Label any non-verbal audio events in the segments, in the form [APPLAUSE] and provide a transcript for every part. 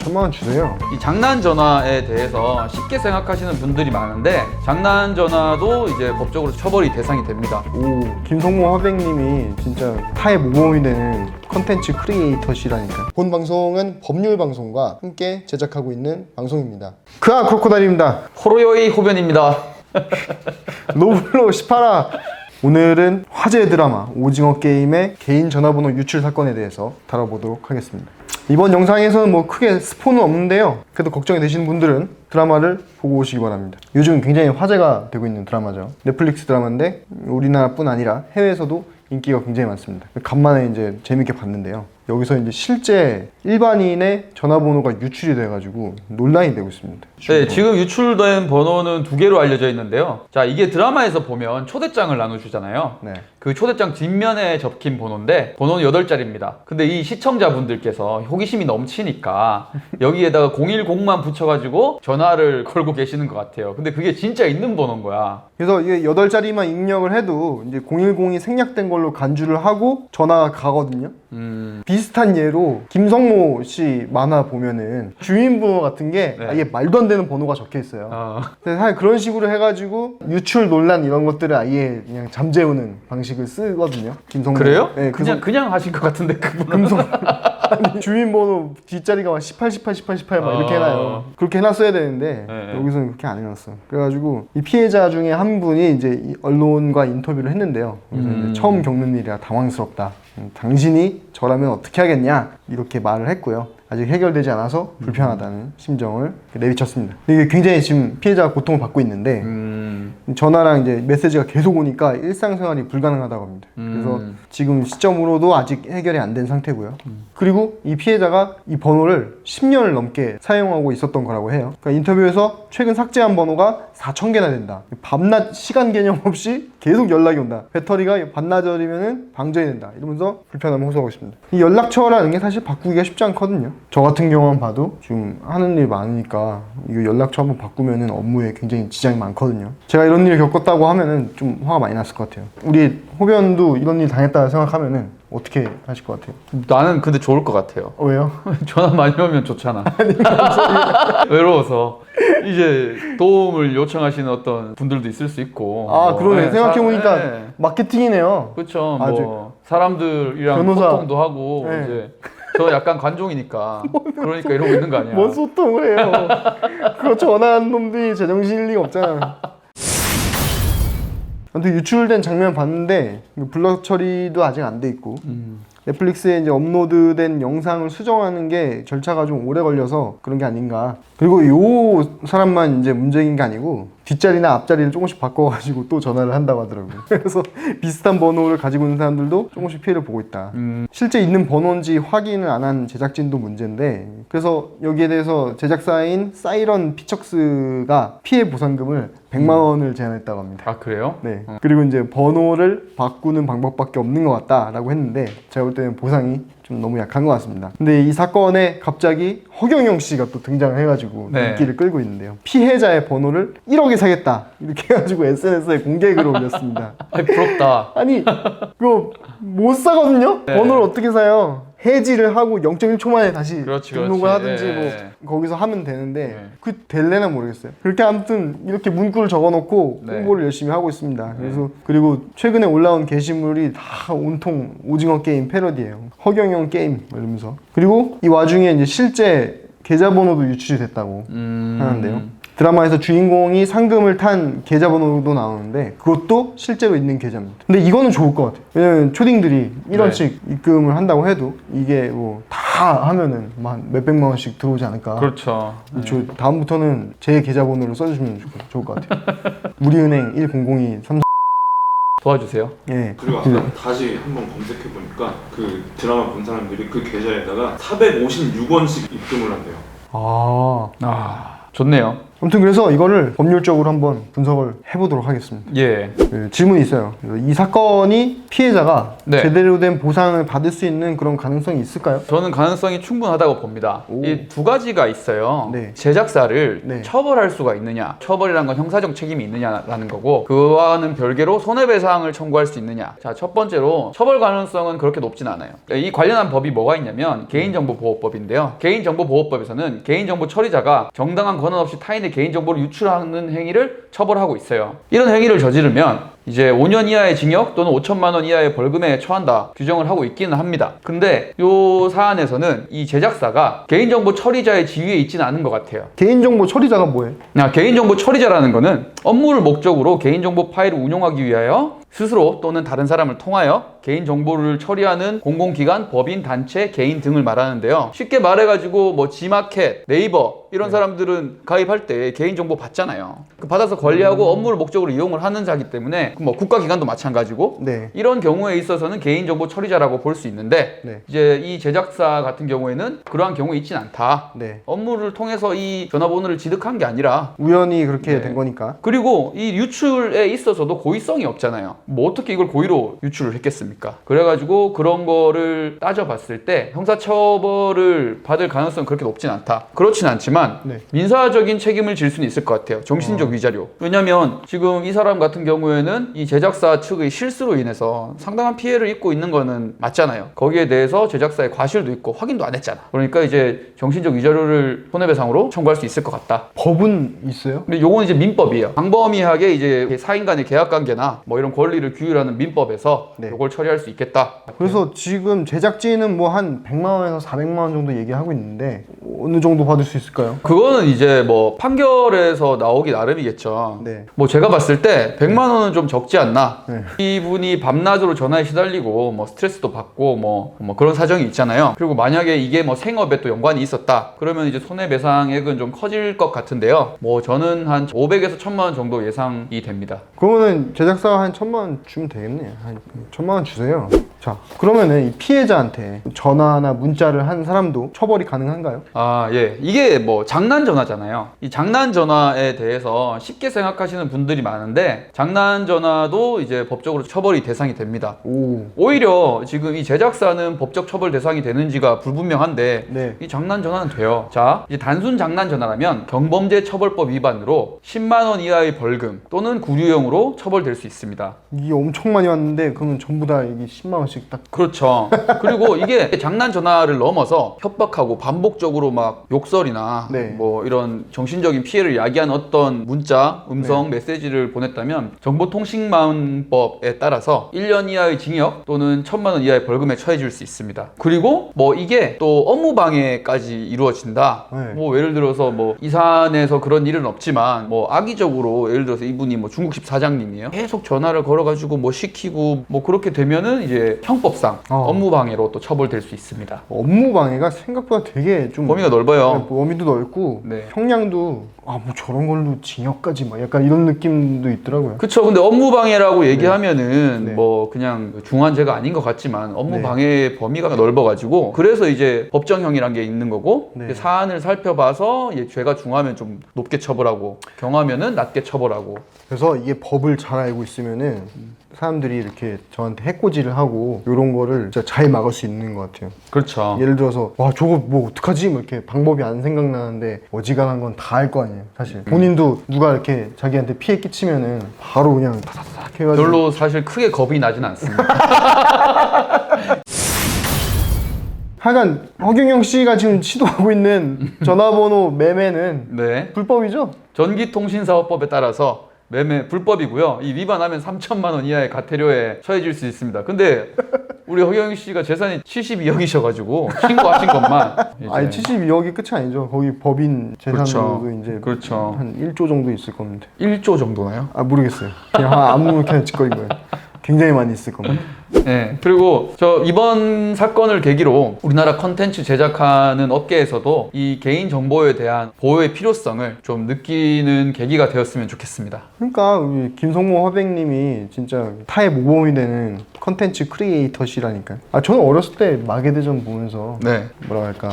천만 원 주세요. 이 장난 전화에 대해서 쉽게 생각하시는 분들이 많은데 장난 전화도 이제 법적으로 처벌이 대상이 됩니다. 오, 김성모 화백님이 진짜 타의 모범이 되는 컨텐츠 크리에이터시라니까. 본 방송은 법률 방송과 함께 제작하고 있는 방송입니다. 그아 크로코다일입니다. 호로요이 호변입니다. 노블로 18화. 오늘은 화제 드라마 오징어 게임의 개인 전화번호 유출 사건에 대해서 다뤄보도록 하겠습니다. 이번 영상에서는 뭐 크게 스포는 없는데요. 그래도 걱정이 되시는 분들은 드라마를 보고 오시기 바랍니다. 요즘 굉장히 화제가 되고 있는 드라마죠. 넷플릭스 드라마인데 우리나라뿐 아니라 해외에서도 인기가 굉장히 많습니다. 간만에 이제 재밌게 봤는데요. 여기서 이제 실제 일반인의 전화번호가 유출이 돼가지고 논란이 되고 있습니다. 네, 지금 유출된 번호는 두 개로 알려져 있는데요. 자, 이게 드라마에서 보면 초대장을 나눠주잖아요. 네. 그 초대장 뒷면에 적힌 번호인데 번호는 8자리입니다. 근데 이 시청자분들께서 호기심이 넘치니까 [LAUGHS] 여기에다가 010만 붙여가지고 전화를 걸고 계시는 것 같아요. 근데 그게 진짜 있는 번호인 거야. 그래서 이게 8자리만 입력을 해도 이제 010이 생략된 걸로 간주를 하고 전화가 가거든요. 음, 비슷한 예로 김성모 씨 만화 보면은 주인번호 같은 게 네. 아예 말도 안 되는 번호가 적혀 있어요. 어, 근데 사실 그런 식으로 해가지고 유출 논란 이런 것들을 아예 그냥 잠재우는 방식을 쓰거든요. 김성모. 그래요? 네, 그냥, 그냥 하신 것 같은데, 그분은. 금성 [LAUGHS] 아니, 주민번호 뒷자리가 막 18, 18, 18, 18 막 이렇게 어. 해놔요. 그렇게 해놨어야 되는데 네. 여기서는 그렇게 안 해놨어. 그래가지고 이 피해자 중에 한 분이 이제 이 언론과 인터뷰를 했는데요. 그래서 음. 이제 처음 겪는 일이라 당황스럽다. 음, 당신이 저라면 어떻게 하겠냐 이렇게 말을 했고요. 아직 해결되지 않아서 불편하다는 심정을 내비쳤습니다. 근데 이게 굉장히 지금 피해자가 고통을 받고 있는데 음, 전화랑 이제 메시지가 계속 오니까 일상생활이 불가능하다고 합니다. 그래서 음. 지금 시점으로도 아직 해결이 안 된 상태고요. 그리고 이 피해자가 이 번호를 10년을 넘게 사용하고 있었던 거라고 해요. 그러니까 인터뷰에서 최근 삭제한 번호가 4천 개나 된다. 밤낮 시간 개념 없이 계속 연락이 온다. 배터리가 반나절이면 방전이 된다. 이러면서 불편함을 호소하고 있습니다. 이 연락처라는 게 사실 바꾸기가 쉽지 않거든요. 저 같은 경우만 봐도 지금 하는 일 많으니까 이거 연락처 한번 바꾸면은 업무에 굉장히 지장이 많거든요. 제가 이런 일을 겪었다고 하면은 좀 화가 많이 났을 것 같아요. 우리 호변도 이런 일 당했다 생각하면은 어떻게 하실 것 같아요? 나는 근데 좋을 것 같아요. 어, 왜요? [LAUGHS] 전화 많이 오면 좋잖아. [LAUGHS] [LAUGHS] 외로워서 이제 도움을 요청하시는 어떤 분들도 있을 수 있고. 아 뭐, 그러네 네, 생각해 보니까 사- 네. 마케팅이네요. 그렇죠. 아, 뭐 사람들이랑 변호사. 소통도 하고 네. 이제 저 약간 관종이니까 그러니까 이러고 있는 거 아니야. 뭔 소통을 해요? 그거 전화한 놈들이 제정신일 리가 없잖아. 아무튼 유출된 장면 봤는데 블럭 처리도 아직 안 돼 있고 음. 넷플릭스에 이제 업로드된 영상을 수정하는 게 절차가 좀 오래 걸려서 그런 게 아닌가. 그리고 요 사람만 이제 문제인 게 아니고 뒷자리나 앞자리를 조금씩 바꿔가지고 또 전화를 한다고 하더라고요. [LAUGHS] 그래서 비슷한 번호를 가지고 있는 사람들도 조금씩 피해를 보고 있다. 음. 실제 있는 번호인지 확인을 안 한 제작진도 문제인데 그래서 여기에 대해서 제작사인 사이런 피척스가 피해 보상금을 100만 원을 제안했다고 합니다. 아 그래요? 네. 그리고 이제 번호를 바꾸는 방법밖에 없는 것 같다라고 했는데 제가 볼 때는 보상이 좀 너무 약한 것 같습니다. 근데 이 사건에 갑자기 허경영 씨가 또 등장을 해가지고 네. 인기를 끌고 있는데요. 피해자의 번호를 1억에 사겠다 이렇게 해가지고 SNS에 공개 글을 올렸습니다. [LAUGHS] 아 부럽다. 아니 그거 못 사거든요. 네. 번호를 어떻게 사요? 해지를 하고 0.1초 만에 다시 그렇지, 등록을 그렇지. 하든지 예, 뭐 예. 거기서 하면 되는데 네. 그 될래나 모르겠어요. 그렇게 아무튼 이렇게 문구를 적어놓고 네. 홍보를 열심히 하고 있습니다. 그래서 그리고 최근에 올라온 게시물이 다 온통 오징어 게임 패러디예요. 허경영 게임 뭐 이러면서 그리고 이 와중에 이제 실제 계좌번호도 유출이 됐다고 음. 하는데요. 드라마에서 주인공이 상금을 탄 계좌번호도 나오는데 그것도 실제로 있는 계좌입니다. 근데 이거는 좋을 것 같아요. 왜냐면 초딩들이 1원씩 네. 입금을 한다고 해도 이게 뭐 다 하면은 만 몇백만 원씩 들어오지 않을까. 그렇죠. 저 다음부터는 제 계좌번호를 써주시면 좋- 좋을 것 같아요. [LAUGHS] 우리은행 1002 3 도와주세요. 예. 그리고 아까 다시 한번 검색해 보니까 그 드라마 본 사람들이 그 계좌에다가 456원씩 입금을 한대요. 아 아 좋네요. 아무튼 그래서 이거를 법률적으로 한번 분석을 해보도록 하겠습니다. 예. 그 질문이 있어요. 이 사건이 피해자가 네. 제대로 된 보상을 받을 수 있는 그런 가능성이 있을까요? 저는 가능성이 충분하다고 봅니다. 오. 이 두 가지가 있어요. 네. 제작사를 네. 처벌할 수가 있느냐, 처벌이란 건 형사적 책임이 있느냐라는 거고, 그와는 별개로 손해배상을 청구할 수 있느냐. 자, 첫 번째로 처벌 가능성은 그렇게 높진 않아요. 이 관련한 법이 뭐가 있냐면 개인정보보호법인데요. 개인정보보호법에서는 개인정보 처리자가 정당한 권한 없이 타인의 개인정보를 유출하는 행위를 처벌하고 있어요. 이런 행위를 저지르면 이제 5년 이하의 징역 또는 5천만 원 이하의 벌금에 처한다 규정을 하고 있기는 합니다. 근데 요 사안에서는 이 제작사가 개인정보 처리자의 지위에 있지는 않은 것 같아요. 개인정보 처리자가 뭐예요? 야, 개인정보 처리자라는 거는 업무를 목적으로 개인정보 파일을 운용하기 위하여 스스로 또는 다른 사람을 통하여 개인정보를 처리하는 공공기관, 법인, 단체, 개인 등을 말하는데요. 쉽게 말해가지고 뭐 지마켓, 네이버 이런 사람들은 가입할 때 개인정보 받잖아요. 그 받아서 관리하고 업무를 목적으로 이용을 하는 자기 때문에 뭐 국가기관도 마찬가지고 네. 이런 경우에 있어서는 개인정보 처리자라고 볼 수 있는데 네. 이제 이 제작사 같은 경우에는 그러한 경우에 있진 않다. 네. 업무를 통해서 이 전화번호를 지득한 게 아니라 우연히 그렇게 네. 된 거니까. 그리고 이 유출에 있어서도 고의성이 없잖아요. 뭐 어떻게 이걸 고의로 유출을 했겠습니까? 그래가지고 그런 거를 따져봤을 때 형사처벌을 받을 가능성은 그렇게 높진 않다. 그렇진 않지만 네. 민사적인 책임을 질 수는 있을 것 같아요. 정신적 위자료. 왜냐면 지금 이 사람 같은 경우에는 이 제작사 측의 실수로 인해서 상당한 피해를 입고 있는 거는 맞잖아요. 거기에 대해서 제작사의 과실도 있고 확인도 안 했잖아. 그러니까 이제 정신적 위자료를 손해배상으로 청구할 수 있을 것 같다. 법은 있어요? 근데 요건 이제 민법이에요. 광범위하게 이제 사인 간의 계약 관계나 뭐 이런 권리 를 규율하는 민법에서 네. 요걸 처리할 수 있겠다. 그래서 지금 제작진은 뭐 한 100만 원에서 400만 원 정도 얘기하고 있는데 어느 정도 받을 수 있을까요? 그거는 이제 뭐 판결에서 나오기 나름이겠죠. 네. 뭐 제가 봤을 때 100만 원은 좀 적지 않나. 네. 이분이 밤낮으로 전화에 시달리고 뭐 스트레스도 받고 뭐, 뭐 그런 사정이 있잖아요. 그리고 만약에 이게 뭐 생업에 또 연관이 있었다. 그러면 이제 손해배상액은 좀 커질 것 같은데요. 뭐 저는 한 500에서 1000만 원 정도 예상이 됩니다. 그러면은 제작사가 한 천만 원 주면 되겠네. 한 천만 원 주세요. 자, 그러면은 이 피해자한테 전화나 문자를 한 사람도 처벌이 가능한가요? 아, 예. 이게 뭐 장난 전화잖아요. 이 장난 전화에 대해서 쉽게 생각하시는 분들이 많은데 장난 전화도 이제 법적으로 처벌이 대상이 됩니다. 오. 오히려 지금 이 제작사는 법적 처벌 대상이 되는지가 불분명한데 네. 이 장난 전화는 돼요. 자, 이제 단순 장난 전화라면 경범죄 처벌법 위반으로 10만 원 이하의 벌금 또는 구류형으로 처벌될 수 있습니다. 이게 엄청 많이 왔는데 그러면 전부 다 이게 10만 원씩 딱 그렇죠. [LAUGHS] 그리고 이게 장난 전화를 넘어서 협박하고 반복적으로 막 욕설이나 네. 뭐 이런 정신적인 피해를 야기한 어떤 문자, 음성 메시지를 보냈다면 정보통신망법에 따라서 1년 이하의 징역 또는 1천만 원 이하의 벌금에 처해질 수 있습니다. 그리고 뭐 이게 또 업무 방해까지 이루어진다. 네. 뭐 예를 들어서 뭐 이산에서 그런 일은 없지만 뭐 악의적으로 예를 들어서 이분이 뭐 중국집 사장님이에요. 계속 전화를 걸어 가지고 뭐 시키고 뭐 그렇게 되면은 이제 형법상 어. 업무 방해로 또 처벌될 수 있습니다. 업무 방해가 생각보다 되게 좀 범위가 넓어요. 네, 범위도 넓고 네. 형량도 아 뭐 저런 걸로 징역까지 막 약간 이런 느낌도 있더라고요. 그쵸. 근데 업무 방해라고 얘기하면은 네. 뭐 그냥 중환죄가 아닌 것 같지만 업무 네. 방해 범위가 넓어가지고 그래서 이제 법정형이란 게 있는 거고 네. 이제 사안을 살펴봐서 죄가 중하면 좀 높게 처벌하고 경하면은 낮게 처벌하고 그래서 이게 법을 잘 알고 있으면은 사람들이 이렇게 저한테 해코지를 하고 이런 거를 진짜 잘 막을 수 있는 것 같아요. 그렇죠. 예를 들어서 와 저거 뭐 어떡하지? 뭐 이렇게 방법이 안 생각나는데 어지간한 건 다 알 거 아니에요. 사실 본인도 누가 이렇게 자기한테 피해 끼치면은 바로 그냥 다다닥 해가지고 별로 사실 크게 겁이 나진 않습니다. [LAUGHS] 하여간 허경영 씨가 지금 시도하고 있는 전화번호 매매는 네. 불법이죠? 전기통신사업법에 따라서 매매 불법이고요. 이 위반하면 3천만 원 이하의 가태료에 처해질 수 있습니다. 근데 우리 허경영 씨가 재산이 72억이셔가지고 신고하신 것만 [LAUGHS] 이제 아니 72억이 끝이 아니죠. 거기 법인 재산으로도 그렇죠. 이제 그렇죠. 한 1조 정도 있을 겁니다. 1조 정도나요? 아 모르겠어요. 그냥 아무렇게나 [LAUGHS] 짓거린 거예요. 굉장히 많이 있을 겁니다. 네. 그리고 저 이번 사건을 계기로 우리나라 컨텐츠 제작하는 업계에서도 이 개인 정보에 대한 보호의 필요성을 좀 느끼는 계기가 되었으면 좋겠습니다. 그러니까 우리 김성모 화백님이 진짜 타의 모범이 되는 컨텐츠 크리에이터시라니까요. 아 저는 어렸을 때 마계대전 보면서 네. 뭐라 할까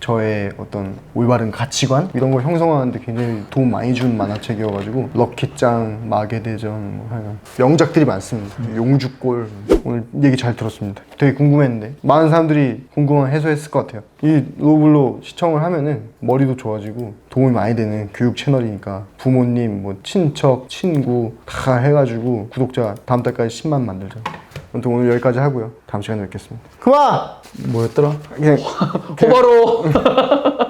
저의 어떤 올바른 가치관 이런 걸 형성하는데 굉장히 도움 많이 준 만화책이어가지고 럭키짱, 마계대전 뭐 하여간 명작들이 많습니다. 용주골 오늘 얘기 잘 들었습니다. 되게 궁금했는데 많은 사람들이 궁금한 해소했을 것 같아요. 이 로블로 시청을 하면은 머리도 좋아지고 도움이 많이 되는 교육 채널이니까 부모님, 뭐 친척, 친구 다 해가지고 구독자 다음 달까지 10만 만들자. 아무튼 오늘 여기까지 하고요. 다음 시간에 뵙겠습니다. 그만! 뭐였더라? 그냥 [LAUGHS] 호바로 [LAUGHS]